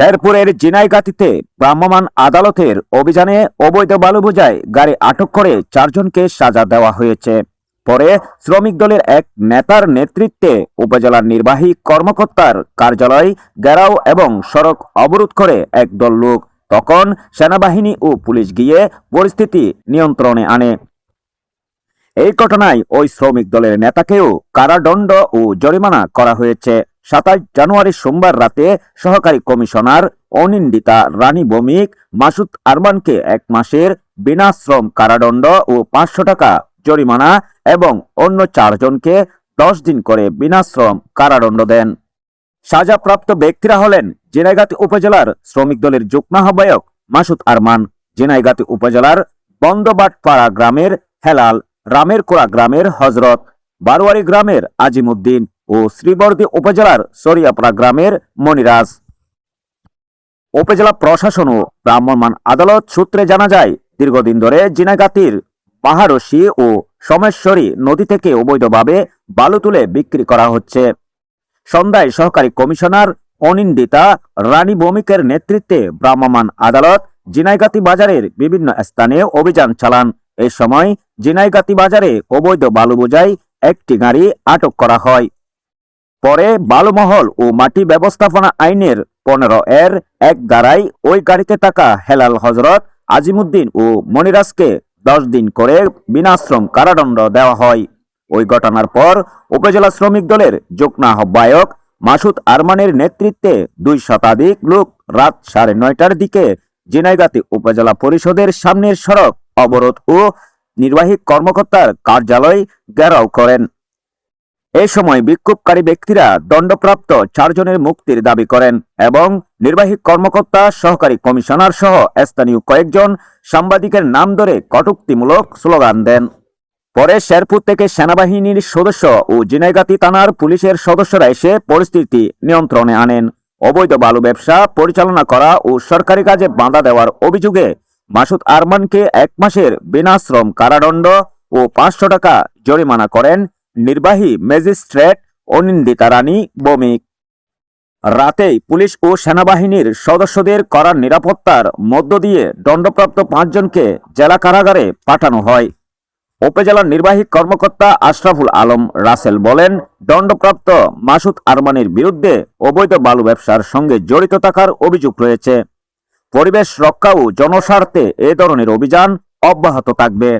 শেরপুরের জিনাইগাতিতে ভ্রাম্যমাণ আদালতের অভিযানে অবৈধ বালু বোঝায় গাড়ি আটক করে চারজনকে সাজা দেওয়া হয়েছে। পরে শ্রমিক দলের এক নেতার নেতৃত্বে উপজেলার নির্বাহী কর্মকর্তার কার্যালয় ঘেরাও এবং সড়ক অবরোধ করে একদল লোক। তখন সেনাবাহিনী ও পুলিশ গিয়ে পরিস্থিতি নিয়ন্ত্রণে আনে। এই ঘটনায় ওই শ্রমিক দলের নেতাকেও কারাদণ্ড ও জরিমানা করা হয়েছে। সাতাশ জানুয়ারি সোমবার রাতে সহকারী কমিশনার অনিন্দিতা রানী ভৌমিক মাসুদ আরমানকে এক মাসের বিনাশ্রম কারাদণ্ড ও পাঁচশো টাকা জরিমানা এবং অন্য চারজনকে দশ দিন করে বিনাশ্রম কারাদণ্ড দেন। সাজাপ্রাপ্ত ব্যক্তিরা হলেন জেনাইগাতি উপজেলার শ্রমিক দলের যুগ্ম আহ্বায়ক মাসুদ আরমান, জেনাইগাতি উপজেলার বন্দবাটপাড়া গ্রামের হেলাল, রামেরকোড়া গ্রামের হজরত বারোয়ারি গ্রামের আজিমুদ্দিন ও শ্রীবর্দী উপজেলার সরিয়াপাড়া গ্রামের মনিরাজ। উপজেলা প্রশাসন ও ভ্রাম্যমাণ আদালত সূত্রে জানা যায়, দীর্ঘদিন ধরে জিনাগাতির পাহাড়সি ও সোমেশ্বরী নদী থেকে অবৈধভাবে বালু তুলে বিক্রি করা হচ্ছে। সন্ধ্যায় সহকারী কমিশনার অনিন্দিতা রানী ভৌমিকের নেতৃত্বে ভ্রাম্যমাণ আদালত জিনাইগাতি বাজারের বিভিন্ন স্থানে অভিযান চালান। এই সময় জিনাইগাতি বাজারে অবৈধ বালু বোঝাই একটি গাড়ি আটক করা হয়। পরে বালুমহল ও মাটি ব্যবস্থাপনা আইনের পনেরো এর এক ধারায় ওই গাড়িতে থাকা হেলাল হজরত আজিমুদ্দিন ও মনিরাজকে দশ দিন করে বিনাশ্রম কারাদণ্ড দেওয়া হয়। ওই ঘটনার পর উপজেলা শ্রমিক দলের যুগ্ম আহ্বায়ক মাসুদ আরমানের নেতৃত্বে দুই শতাধিক লোক রাত সাড়ে নয়টার দিকে জিনাইগাতি উপজেলা পরিষদের সামনের সড়ক অবরোধ ও নির্বাহী কর্মকর্তার কার্যালয় ঘেরাও করেন। এই সময় বিক্ষোভকারী ব্যক্তিরা দণ্ডপ্রাপ্ত চারজনের মুক্তির দাবি করেন এবং নির্বাহী কর্মকর্তা, সহকারী কমিশনার সহ স্থানীয় কয়েকজন সাংবাদিকের নাম ধরে কটুক্তিমূলক স্লোগান দেন। পরে শেরপুর থেকে সেনাবাহিনীর সদস্য ও জিনাইগাতি থানার পুলিশের সদস্যরা এসে পরিস্থিতি নিয়ন্ত্রণে আনেন। অবৈধ বালু ব্যবসা, পরিচালনা করা ও সরকারি কাজে বাধা দেওয়ার অভিযোগে মাসুদ আরমানকে এক মাসের বিনাশ্রম কারাদণ্ড ও পাঁচশো টাকা জরিমানা করেন নির্বাহী ম্যাজিস্ট্রেট অনিন্দিতা রানী বমিক রাতেই পুলিশ ও সেনাবাহিনীর সদস্যদের করার নিরাপত্তার মধ্য দিয়ে দণ্ডপ্রাপ্ত পাঁচজনকে জেলা কারাগারে পাঠানো হয়। উপজেলার নির্বাহী কর্মকর্তা আশরাফুল আলম রাসেল বলেন, দণ্ডপ্রাপ্ত মাসুদ আরমানির বিরুদ্ধে অবৈধ বালু ব্যবসার সঙ্গে জড়িত থাকার অভিযোগ রয়েছে। পরিবেশ রক্ষা ও জনস্বার্থে এ ধরনের অভিযান অব্যাহত থাকবে।